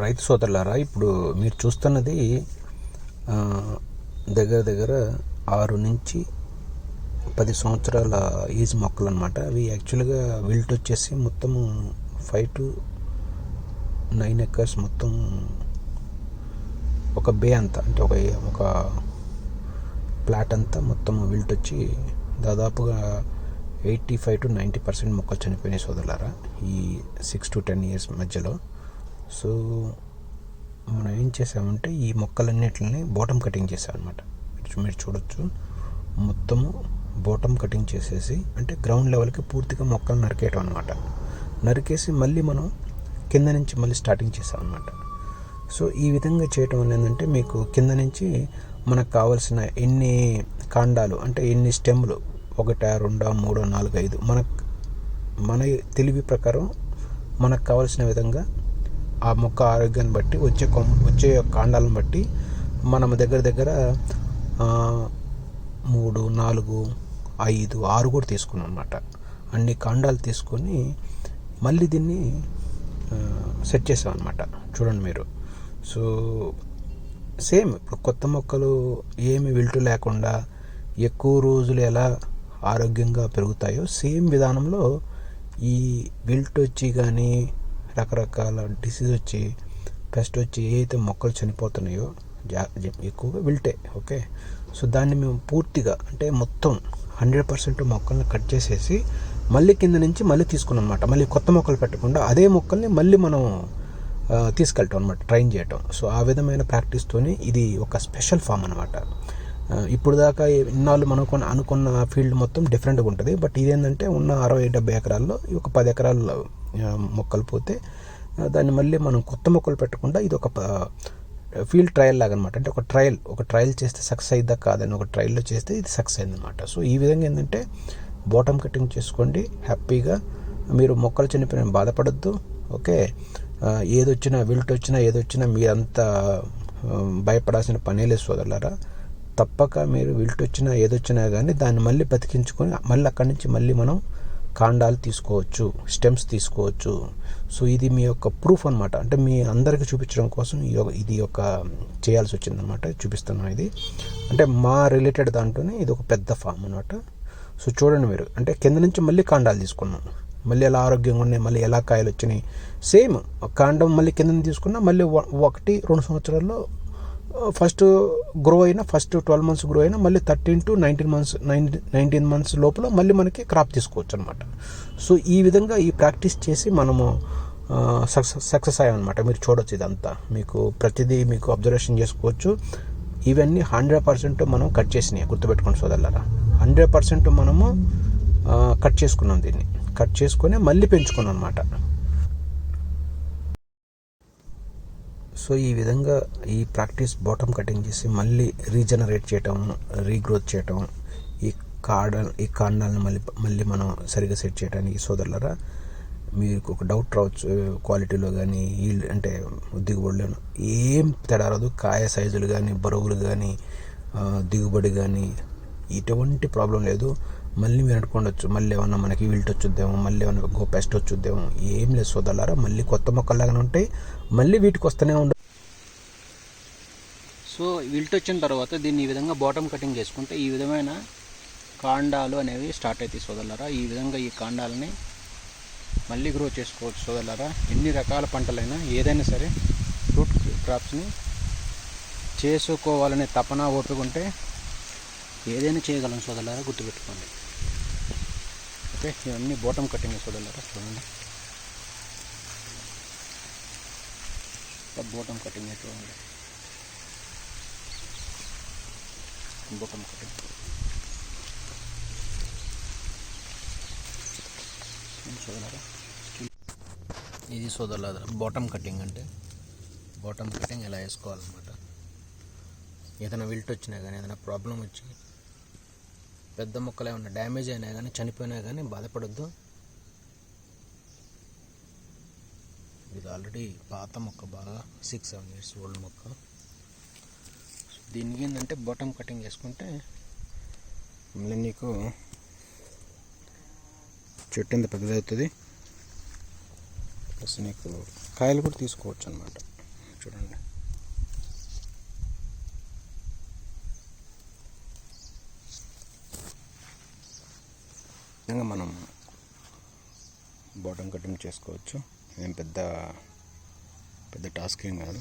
రైతు సోదరులారా ఇప్పుడు మీరు చూస్తున్నది దగ్గర దగ్గర ఆరు నుంచి పది సంవత్సరాల ఏజ్ మొక్కలు అనమాట అవి యాక్చువల్గా విల్ట్ వచ్చేసి మొత్తం ఫైవ్ టు నైన్ ఎకర్స్ మొత్తం ఒక బే అంతా అంటే ఒక ఒక ప్లాట్ అంతా మొత్తం విల్ట్ వచ్చి దాదాపుగా eighty five to ninety percent మొక్కలు చనిపోయినాయి సోదరులారా ఈ సిక్స్ టు టెన్ ఇయర్స్ మధ్యలో. సో మనం ఏం చేసామంటే ఈ మొక్కలన్నిటిని బాటమ్ కటింగ్ చేసామన్నమాట మీరు మీరు చూడొచ్చు. మొత్తము బాటమ్ కటింగ్ చేసేసి అంటే గ్రౌండ్ లెవెల్కి పూర్తిగా మొక్కలు నరికేయటం అనమాట నరికేసి మళ్ళీ మనం కింద నుంచి మళ్ళీ స్టార్టింగ్ చేసామన్నమాట సో ఈ విధంగా చేయటం వల్ల ఏంటంటే మీకు కింద నుంచి మనకు కావాల్సిన ఎన్ని కాండాలు అంటే ఎన్ని స్టెమ్లు ఒకట రెండో మూడో నాలుగు ఐదు మన మన తెలివి ప్రకారం మనకు కావాల్సిన విధంగా ఆ మొక్క ఆరోగ్యాన్ని బట్టి వచ్చే కొమ్మ వచ్చే కాండాలను బట్టి మనం దగ్గర దగ్గర మూడు నాలుగు ఐదు ఆరు కూడా తీసుకున్నాం అనమాట అన్ని కాండాలు తీసుకొని మళ్ళీ దీన్ని సెట్ చేసాం అనమాట చూడండి మీరు. సో సేమ్ ఇప్పుడు కొత్త మొక్కలు ఏమి విల్టు లేకుండా ఎక్కువ రోజులు ఎలా ఆరోగ్యంగా పెరుగుతాయో సేమ్ విధానంలో ఈ విల్ట్ వచ్చి కానీ రకరకాల డిసీజ్ వచ్చి పెస్ట్ వచ్చి ఏ అయితే మొక్కలు చనిపోతున్నాయో జా ఎక్కువగా విల్టే ఓకే? సో దాన్ని మేము పూర్తిగా అంటే మొత్తం హండ్రెడ్ పర్సెంట్ మొక్కల్ని కట్ చేసేసి మళ్ళీ కింద నుంచి మళ్ళీ తీసుకున్నాం అనమాట మళ్ళీ కొత్త మొక్కలు పెట్టకుండా అదే మొక్కల్ని మళ్ళీ మనం తీసుకెళ్ళటం అనమాట ట్రైన్ చేయటం. సో ఆ విధమైన ప్రాక్టీస్తోనే ఇది ఒక స్పెషల్ ఫామ్ అనమాట ఇప్పుడు దాకా ఇన్నాళ్ళు మనం అనుకున్న ఫీల్డ్ మొత్తం డిఫరెంట్గా ఉంటుంది. బట్ ఇదేంటంటే ఉన్న అరవై డెబ్బై ఎకరాల్లో ఈ ఒక పది ఎకరాల్లో మొక్కలు పోతే దాన్ని మళ్ళీ మనం కొత్త మొక్కలు పెట్టకుండా ఇది ఒక ఫీల్డ్ ట్రయల్ లాగా అనమాట అంటే ఒక ట్రయల్ ఒక ట్రయల్ చేస్తే సక్సెస్ అయిద్దా కాదని ఒక ట్రయల్లో చేస్తే ఇది సక్సెస్ అయిందనమాట. సో ఈ విధంగా ఏంటంటే బాటమ్ కటింగ్ చేసుకోండి హ్యాపీగా. మీరు మొక్కలు చనిపోయిన బాధపడద్దు ఓకే? ఏదొచ్చినా విల్ట్ వచ్చినా ఏదొచ్చినా మీరంతా భయపడాల్సిన పనే లేదు సోదరులారా. తప్పక మీరు విల్ట్ వచ్చినా ఏదొచ్చినా కానీ దాన్ని మళ్ళీ బతికించుకొని మళ్ళీ అక్కడి నుంచి మళ్ళీ మనం కాండాలు తీసుకోవచ్చు స్టెమ్స్ తీసుకోవచ్చు. సో ఇది మీ యొక్క ప్రూఫ్ అనమాట అంటే మీ అందరికీ చూపించడం కోసం ఈ ఇది ఒక చేయాల్సి వచ్చిందనమాట చూపిస్తున్నాం ఇది. అంటే మా రిలేటెడ్ దాంట్లోనే ఇది ఒక పెద్ద ఫామ్ అనమాట సో చూడండి మీరు. అంటే కింద నుంచి మళ్ళీ కాండాలు తీసుకున్నాం. మళ్ళీ ఎలా ఆరోగ్యంగా ఉన్నాయి మళ్ళీ ఎలా కాయలు వచ్చినాయి. సేమ్ కాండం మళ్ళీ కింద తీసుకున్నా మళ్ళీ ఒకటి రెండు సంవత్సరాల్లో ఫస్ట్ గ్రో అయినా ఫస్ట్ ట్వెల్వ్ మంత్స్ గ్రో అయినా మళ్ళీ thirteen to nineteen months nineteen months లోపల మళ్ళీ మనకి క్రాప్ తీసుకోవచ్చు అనమాట సో ఈ విధంగా ఈ ప్రాక్టీస్ చేసి మనము సక్సెస్ సక్సెస్ అయ్యామన్నమాట. మీరు చూడొచ్చు ఇదంతా. మీకు ప్రతిదీ మీకు అబ్జర్వేషన్ చేసుకోవచ్చు. ఇవన్నీ హండ్రెడ్ పర్సెంట్ మనం కట్ చేసినాయి. గుర్తుపెట్టుకోండి సోదరులారా. హండ్రెడ్ పర్సెంట్ మనము కట్ చేసుకున్నాం దీన్ని. కట్ చేసుకొని మళ్ళీ పెంచుకున్నాం అనమాట సో ఈ విధంగా ఈ ప్రాక్టీస్ బాటమ్ కటింగ్ చేసి మళ్ళీ రీజనరేట్ చేయటం రీగ్రోత్ చేయటం ఈ కాడ ఈ కాండాలను మళ్ళీ మళ్ళీ మనం సరిగా సెట్ చేయడానికి సోదరులరా మీకు ఒక డౌట్ రావచ్చు క్వాలిటీలో కానీ ఈ అంటే దిగుబడిలో ఏం తేడా రాదు. కాయ సైజులు కానీ బరువులు కానీ దిగుబడి కానీ ఎటువంటి ప్రాబ్లం లేదు. మళ్ళీ మీరు అనుకోండొచ్చు మళ్ళీ ఏమన్నా మనకి విల్ట్ వచ్చుద్దేమో మళ్ళీ ఏమన్నా గో పెస్ట్ వచ్చుద్దేమో ఏం లేదు సోదరులారా మళ్ళీ కొత్త మొక్కల్లాగానే ఉంటాయి మళ్ళీ వీటికి వస్తూనే ఉండదు సో విల్ట్ వచ్చిన తర్వాత దీన్ని ఈ విధంగా బాటమ్ కటింగ్ చేసుకుంటే ఈ విధమైన కాండాలు అనేవి స్టార్ట్ అవుతాయి సోదరులారా. ఈ విధంగా ఈ కాండాలని మళ్ళీ గ్రో చేసుకోవచ్చు సోదరులారా. ఎన్ని రకాల పంటలైనా ఏదైనా సరే ఫ్రూట్ క్రాప్స్ని చేసుకోవాలనే తపన ఓపిక ఉంటే ఏదైనా చేయగలం సోదరులారా గుర్తుపెట్టుకోండి. ఓకే ఇవన్నీ బాటమ్ కటింగ్ సోదరులారా చూడండి బాటమ్ కటింగ్ చూడండి. Bottom cutting. సోదరులారా ఇది సోదరులారా బాటమ్ కటింగ్ అంటే బాటమ్ కటింగ్ ఎలా వేసుకోవాలన్నమాట? ఏదైనా విల్ట్ వచ్చినా కానీ ఏదైనా ప్రాబ్లం వచ్చి పెద్ద మొక్కలు ఏమైనా డ్యామేజ్ అయినా కానీ చనిపోయినా కానీ బాధపడద్దు. ఇది ఆల్రెడీ పాత మొక్క బాగా సిక్స్ సెవెన్ ఇయర్స్ ఓల్డ్ మొక్క. దీనికి ఏంటంటే బాటమ్ కటింగ్ చేసుకుంటే మళ్ళీ నీకు చెట్టు ఎంత పెద్దదవుతుంది. ప్లస్ నీకు కాయలు కూడా తీసుకోవచ్చు అనమాట చూడండి. విధంగా మనం బాటమ్ కటింగ్ చేసుకోవచ్చు. ఏం పెద్ద పెద్ద టాస్క్ ఏం కాదు.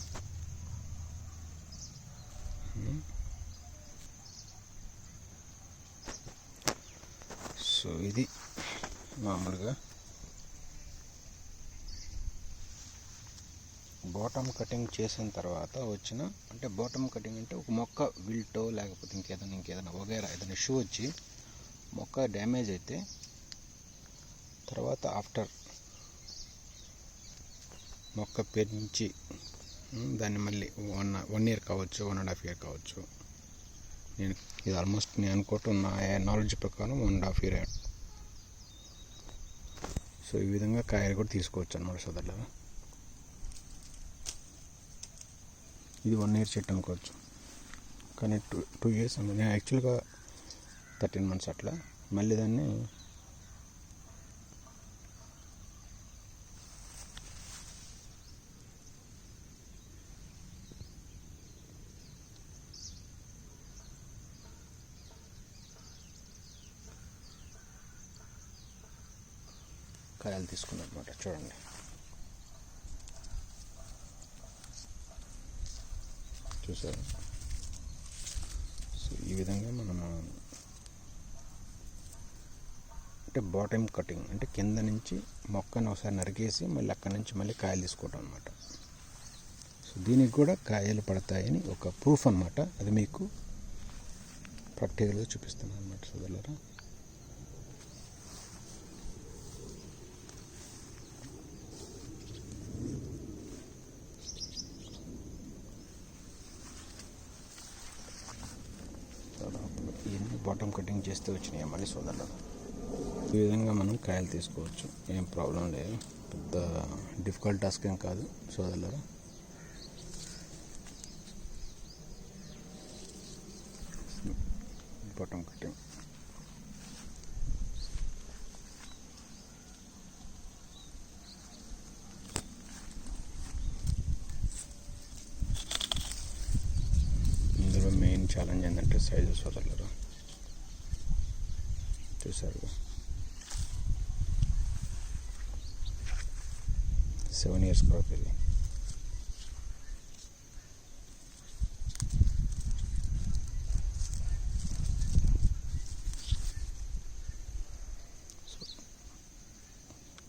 సో ఇది మామూలుగా బాటమ్ కటింగ్ చేసిన తర్వాత వచ్చిన అంటే బాటమ్ కటింగ్ అంటే ఒక మొక్క విల్టో లేకపోతే ఇంకేదైనా ఇంకేదైనా వగేరా ఏదైనా షూ వచ్చి మొక్క డ్యామేజ్ అయితే తర్వాత ఆఫ్టర్ మొక్క పెంచి దాన్ని మళ్ళీ వన్ వన్ ఇయర్ కావచ్చు వన్ అండ్ హాఫ్ ఇయర్ కావచ్చు. నేను ఇది ఆల్మోస్ట్ నేను అనుకుంటున్న నాలెడ్జ్ ప్రకారం one and half year. So ఈ విధంగా కాయలు కూడా తీసుకోవచ్చు అనమాట సోదరులారా. ఇది వన్ ఇయర్ చెట్టు అనుకోవచ్చు. కానీ టూ టూ ఇయర్స్ నేను యాక్చువల్గా థర్టీన్ మంత్స్ అట్లా. మళ్ళీ దాన్ని కాయలు తీసుకున్నాం అనమాట చూడండి. చూసారు? సో ఈ విధంగా మనం అంటే బాటమ్ కటింగ్ అంటే కింద నుంచి మొక్కను ఒకసారి నరికేసి మళ్ళీ అక్కడి నుంచి మళ్ళీ కాయలు తీసుకోవటం అనమాట సో దీనికి కూడా కాయలు పడతాయని ఒక ప్రూఫ్ అనమాట అది మీకు ప్రాక్టికల్గా చూపిస్తున్నాను అనమాట సోదరులరా. బాటమ్ కటింగ్ చేస్తే వచ్చినాయి మళ్ళీ సోదరులు ఈ విధంగా మనం కాయలు తీసుకోవచ్చు. ఏం ప్రాబ్లం లేదు. పెద్ద డిఫికల్ట్ టాస్క్ ఏం కాదు. సోదరులరా. బాటమ్ కటింగ్ ఇందులో మెయిన్ ఛాలెంజ్ ఏంటంటే సైజు సోదరులరా. చూసారు సెవెన్ ఇయర్స్ క్రాప్ ఇది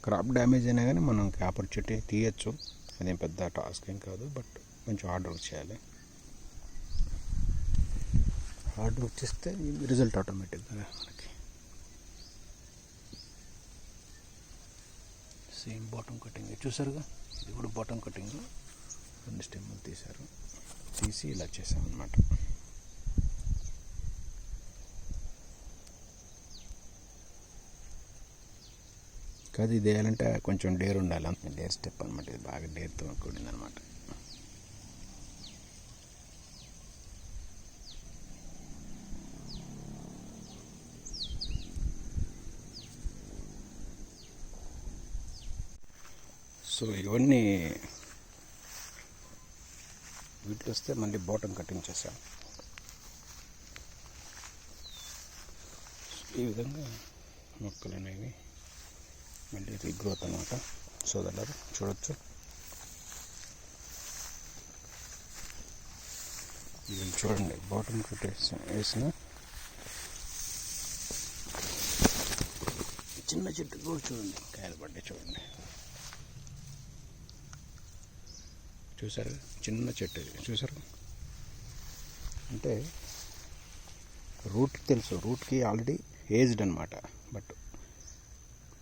క్రాప్ డ్యామేజ్ అయినా కానీ మనం ఆపర్చునిటీ తీయచ్చు అదేం పెద్ద టాస్క్ ఏం కాదు బట్ కొంచెం హార్డ్ వర్క్ చేయాలి హార్డ్ వర్క్ చేస్తే రిజల్ట్ ఆటోమేటిక్గా మనకి సేమ్ బాటమ్ కటింగ్ చూసారుగా? ఇది కూడా బాటమ్ కటింగ్ రెండు స్టెమ్లు తీశారు. తీసి ఇలా చేసామన్నమాట కాదు ఇది వేయాలంటే కొంచెం డేర్ ఉండాలి. డేర్ స్టెప్ అనమాట ఇది బాగా డేర్తో కూడింది సో ఇవన్నీ వీటికి వస్తే మళ్ళీ బాటమ్ కటింగ్ చేసాం ఈ విధంగా మొక్కలు అనేవి మళ్ళీ రీగ్రోత్ అనమాట సోదరులారు చూడొచ్చు. ఇది చూడండి బాటమ్ కట్ వేసిన చిన్న చెట్టు కూడా చూడండి కాయలు పడ్డాయి చూడండి. చూసారు చిన్న చెట్టు చూసారు అంటే రూట్ తెలుసు. రూట్కి ఆల్రెడీ ఏజ్డ్ అనమాట బట్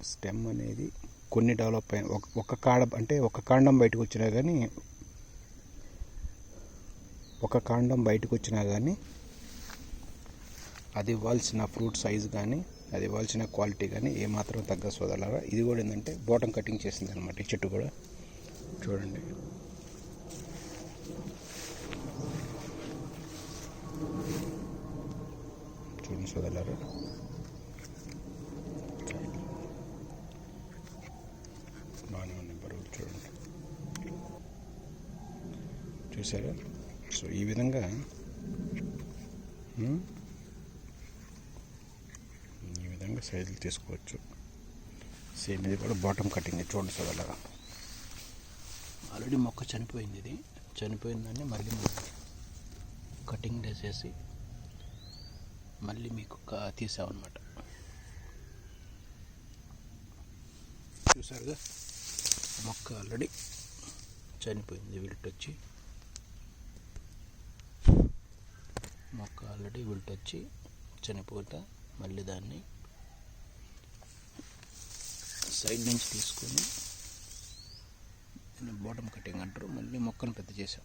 స్టెమ్ అనేది కొన్ని డెవలప్ అయిన ఒక ఒక కాడ అంటే ఒక కాండం బయటకు వచ్చినా కానీ ఒక కాండం బయటకు వచ్చినా కానీ అది ఇవ్వాల్సిన ఫ్రూట్ సైజ్ కానీ అది ఇవ్వాల్సిన క్వాలిటీ కానీ ఏమాత్రం తగ్గ సోదరులారా. ఇది కూడా ఏంటంటే బాటం కటింగ్ చేసింది అనమాట ఈ చెట్టు కూడా. చూడండి. చూడగలరు. బాగానే ఉంది బరువు చూడండి. చూసారా సో ఈ విధంగా ఈ విధంగా సైజులు తీసుకోవచ్చు. సేమ్ ఇది కూడా బాటమ్ కటింగ్ చూడండి సార్ అలాగా ఆల్రెడీ మొక్క చనిపోయింది ఇది. చనిపోయిందని మళ్ళీ కటింగ్ వేసేసి మళ్ళీ మీకు తీసామన్నమాట చూసారుగా? మొక్క ఆల్రెడీ చనిపోయింది విల్టొచ్చి. మొక్క ఆల్రెడీ విల్టొచ్చి చనిపోతా మళ్ళీ దాన్ని సైడ్ నుంచి తీసుకొని బాటమ్ కటింగ్ అంటారు మళ్ళీ మొక్కను పెద్ద చేసాం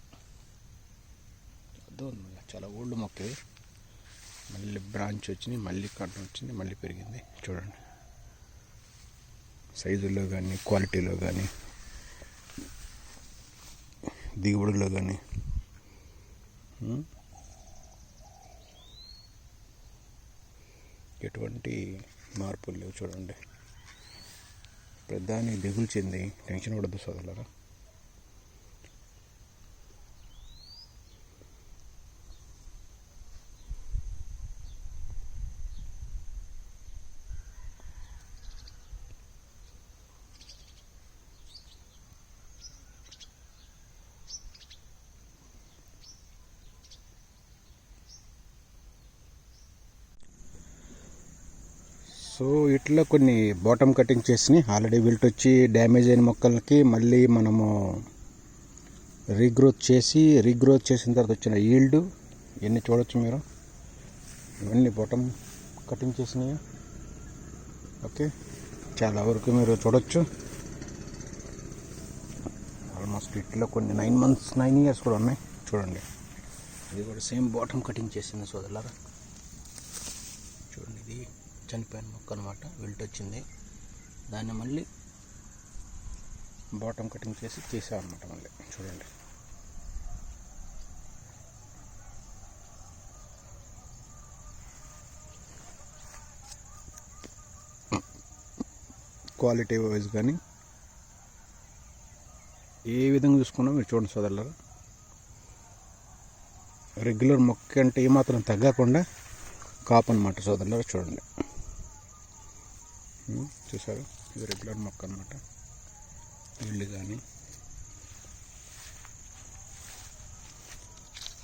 అర్థం చాలా ఓల్డ్ మొక్కవి మళ్ళీ బ్రాంచ్ వచ్చింది మళ్ళీ కట్ట వచ్చింది మళ్ళీ పెరిగింది. చూడండి. సైజుల్లో కానీ క్వాలిటీలో కానీ దిగుబడిలో కానీ ఎటువంటి మార్పులు లేవు చూడండి. పెద్దాన్ని దిగులు చెంది టెన్షన్ పడద్దు సోదరులారా. సో ఇట్లా కొన్ని బాటమ్ కటింగ్ చేసినాయి ఆల్రెడీ విల్ట్ వచ్చి డ్యామేజ్ అయిన మొక్కలకి మళ్ళీ మనము రీగ్రోత్ చేసి రీగ్రోత్ చేసిన తర్వాత వచ్చిన ఈల్డ్ ఇవన్నీ చూడొచ్చు మీరు. ఇవన్నీ బాటమ్ కటింగ్ చేసినాయి. ఓకే? చాలా వరకు మీరు చూడొచ్చు. ఆల్మోస్ట్ ఇట్లా కొన్ని నైన్ మంత్స్ నైన్ ఇయర్స్ కూడా ఉన్నాయి. చూడండి. ఇది కూడా సేమ్ బాటమ్ కటింగ్ చేసింది సోదరులారా. చనిపోయిన మొక్క అనమాట విల్ట్ వచ్చింది దాన్ని మళ్ళీ బాటమ్ కటింగ్ చేసి తీసామన్నమాట మళ్ళీ. చూడండి. క్వాలిటీ వైజ్ కానీ ఏ విధంగా చూసుకున్నా మీరు చూడండి సోదరులారా. రెగ్యులర్ మొక్క అంటే ఏమాత్రం తగ్గకుండా కాపు అనమాట సోదరులారా చూడండి. చూసారు ఇది రెగ్యులర్ మొక్క అనమాట ఇల్లు కానీ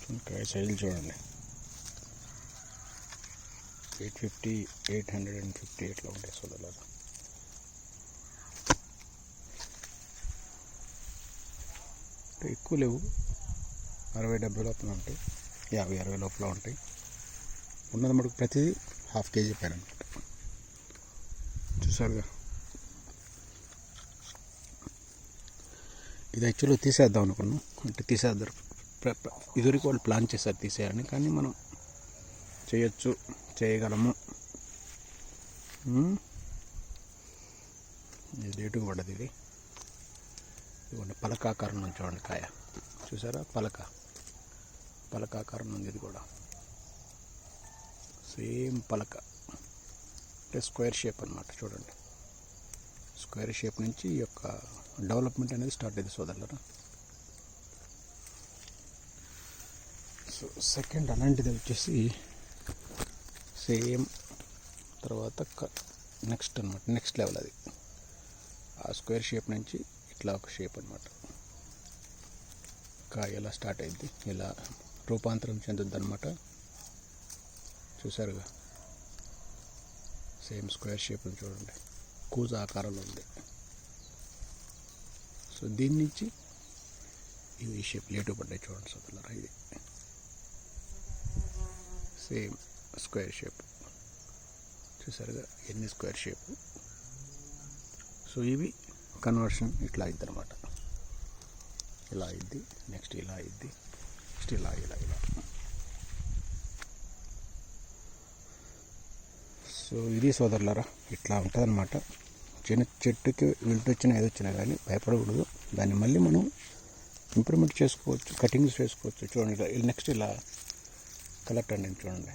ఇంకా సైజులు చూడండి. Eight fifty eight hundred and fifty ఎయిట్లో ఉంటాయి సోదరులారా ఎక్కువ లేవు. అరవై డెబ్బై లోపల ఉంటాయి. యాభై అరవై లోపల ఉంటాయి. ఉన్నది మటుకు ప్రతిదీ హాఫ్ కేజీ పైన. చూసారుగా. ఇది యాక్చువల్గా తీసేద్దాం అనుకున్నాం. అంటే తీసేద్దాం ప్ర- ఇదివరకు వాళ్ళు ప్లాన్ చేశారు తీసేయాలని కానీ మనం చేయొచ్చు చేయగలము. ఇది లేటుగా పడ్డది ఇది. ఇదిగోండి పలకాకారం నుంచి చూడండి కాయ. చూసారా? పలక. పలకాకారం ఉంది ఇది కూడా. సేమ్ పలక. అంటే స్క్వేర్ షేప్ అనమాట చూడండి. స్క్వేర్ షేప్ నుంచి ఈ యొక్క డెవలప్మెంట్ అనేది స్టార్ట్ అయింది సోదరులరా. సో సెకండ్ అలాంటిది వచ్చేసి సేమ్ తర్వాత నెక్స్ట్ అనమాట నెక్స్ట్ లెవెల్ అది. ఆ స్క్వేర్ షేప్ నుంచి ఇట్లా ఒక షేప్ అనమాట కాయ ఎలా స్టార్ట్ అయింది ఇలా రూపాంతరం చెందుద్ది అనమాట చూసారుగా సేమ్ స్క్వేర్ షేప్ని చూడండి. కూజ ఆకారంలో ఉంది. సో దీని నుంచి ఇవి ఈ షేప్ లేటు పడ్డాయి చూడండి సోదరులారా ఇది. సేమ్ స్క్వేర్ షేప్ చూసారుగా ఎన్ని స్క్వేర్ షేప్ సో ఇవి కన్వర్షన్ ఇట్లా అయింది అనమాట ఇలా అయింది నెక్స్ట్ ఇలా అయింది నెక్స్ట్ ఇలా ఇలా ఇలా. సో ఇది సోదరులారా ఇట్లా ఉంటుందన్నమాట. చిన్న చెట్టుకి విల్ట్ వచ్చినా ఏదొచ్చినా కానీ భయపడకూడదు. దాన్ని మళ్ళీ మనం ఇంప్రూవ్మెంట్ చేసుకోవచ్చు కటింగ్స్ చేసుకోవచ్చు. చూడండి ఇలా నెక్స్ట్ ఇలా కలర్ టర్న్ అయింది చూడండి.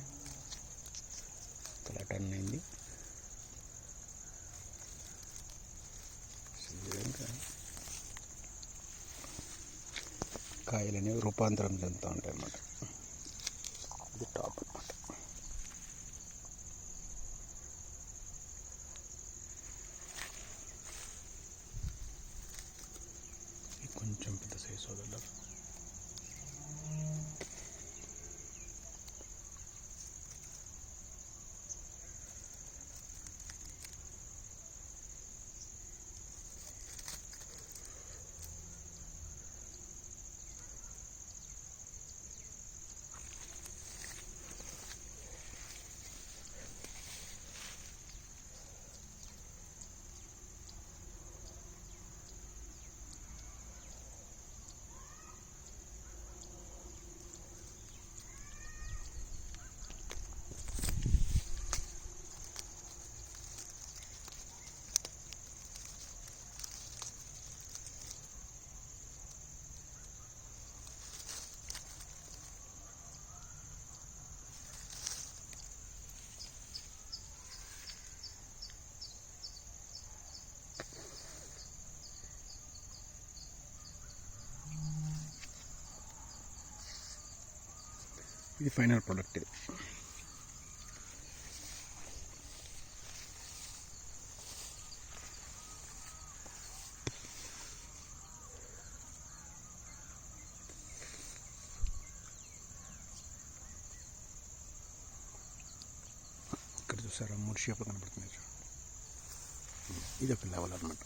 కలెక్ట్ అయింది. కాయలు అనేవి రూపాంతరం చెందుతూ ఉంటాయి అన్నమాట ఇది టాప్. కొంచెం పెద్ద సైజు వదలరు ఇది ఫైనల్ ప్రోడక్ట్ ఇది. ఇక్కడ చూసారా మూడు షేపులు కనపడుతున్నాయి ఇది ఒక లెవెల్ అనమాట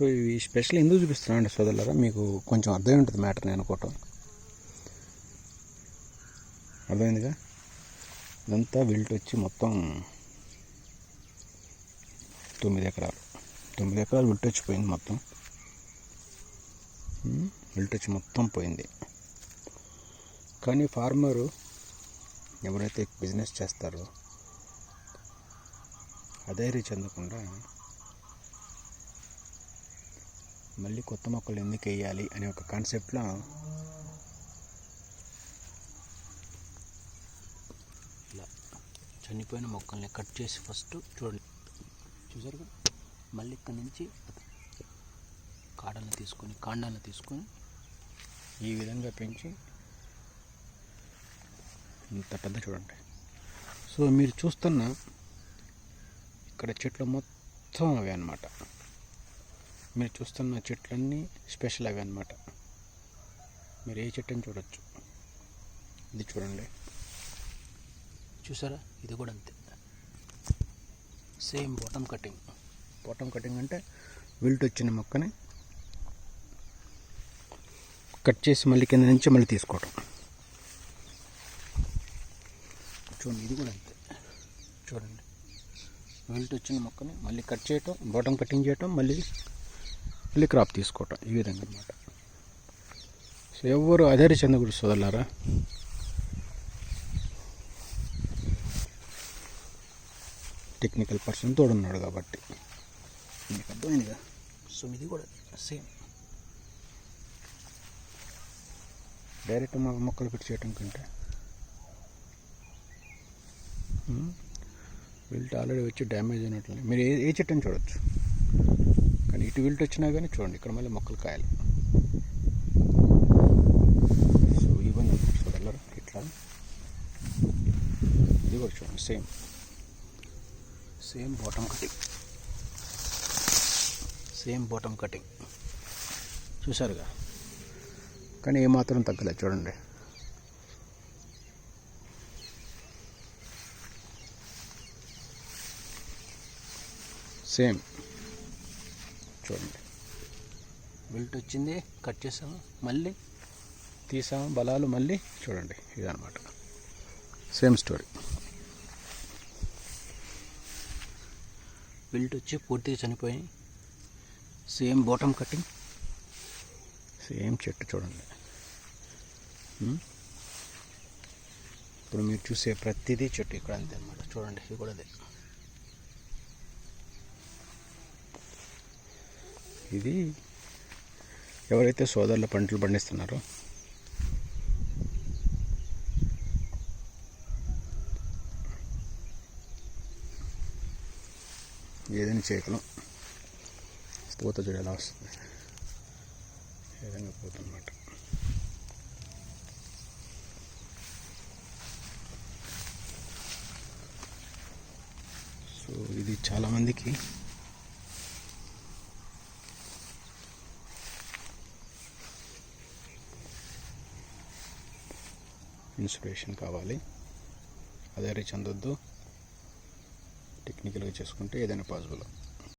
సో ఇవి స్పెషల్ ఎందుకు చూపిస్తున్నాను అండి సోదరులారా? మీకు కొంచెం అర్థమై ఉంటుంది మ్యాటర్ నేను అనుకోవటం. అర్థమైందిగా? ఇదంతా విల్ట్ వచ్చి మొత్తం తొమ్మిది ఎకరాలు. తొమ్మిది ఎకరాలు విల్ట్ వచ్చిపోయింది మొత్తం. ఉమ్, విల్ట్ వచ్చి మొత్తం పోయింది. కానీ ఫార్మరు ఎవరైతే బిజినెస్ చేస్తారో అధైర్య చెందకుండా మళ్ళీ కొత్త మొక్కలు ఎందుకు వేయాలి అనే ఒక కాన్సెప్ట్లో ఇలా చనిపోయిన మొక్కల్ని కట్ చేసి ఫస్ట్ చూడండి. చూసారుగా మళ్ళీ ఇక్కడ నుంచి కాడలను తీసుకొని కాండాలను తీసుకొని ఈ విధంగా పెంచి ఇంత పెద్ద చూడండి. సో మీరు చూస్తున్న ఇక్కడ చెట్లు మొత్తం అవే అన్నమాట. మీరు చూస్తున్న చెట్లన్నీ స్పెషల్ అవి అన్నమాట. మీరు ఏ చెట్టుని చూడొచ్చు? ఇది చూడండి. చూసారా? ఇది కూడా అంతే. Same bottom cutting bottom cutting అంటే విల్ట్ వచ్చిన మొక్కని కట్ చేసి మళ్ళీ కింద నుంచి మళ్ళీ తీసుకోవటం. చూడండి ఇది కూడా అంతే. చూడండి. విల్ట్ వచ్చిన మొక్కని మళ్ళీ కట్ చేయటం బాటమ్ కటింగ్ చేయటం మళ్ళీ మళ్ళీ క్రాప్ తీసుకోవటం ఈ విధంగా అనమాట సో ఎవరు అధైర్య చెందకూడదు సోదరులారా. టెక్నికల్ పర్సన్ తోడున్నాడు కాబట్టి. మీకు అర్థమైందిగా? సో ఇది కూడా సేమ్ డైరెక్ట్ మా మొక్కలు పెట్టి చేయటం కంటే. Hmm? వీళ్ళు ఆల్రెడీ వచ్చి డ్యామేజ్ అయినట్లు మీరు ఏ ఏ చెట్టుని చూడొచ్చు? కానీ ఇటు విల్ట్ వచ్చినా కానీ చూడండి. ఇక్కడ మళ్ళీ మొక్కలు కాయాలి. సో ఇవన్నీ చూడగలరు? ఇట్లా. ఇది కూడా చూడండి. Same. Same bottom cutting. Same bottom cutting. చూసారుగా? కానీ ఏమాత్రం తగ్గలేదు. చూడండి. సేమ్. చూడండి. విల్ట్ వచ్చింది కట్ చేసాము మళ్ళీ తీసాము బలాలు మళ్ళీ చూడండి ఇదనమాట సేమ్ స్టోరీ విల్ట్ వచ్చి పూర్తిగా చనిపోయి సేమ్ బాటమ్ కటింగ్. సేమ్ చెట్టు చూడండి. ఉమ్. ఇప్పుడు మీరు చూసే ప్రతిదీ చెట్టు ఇక్కడ అంతే అనమాట చూడండి ఇది కూడా అదే. ఇది ఎవరైతే సోదరుల పంటలు పండిస్తున్నారో ఏదైనా చేయగలం పూత చూడ ఎలా వస్తుంది. ఏదైనా విధంగా అనమాట సో ఇది చాలామందికి ఇన్స్పిరేషన్ కావాలి. అదే రీచ్ అందొద్దు. టెక్నికల్గా చేసుకుంటే ఏదైనా పాసిబుల్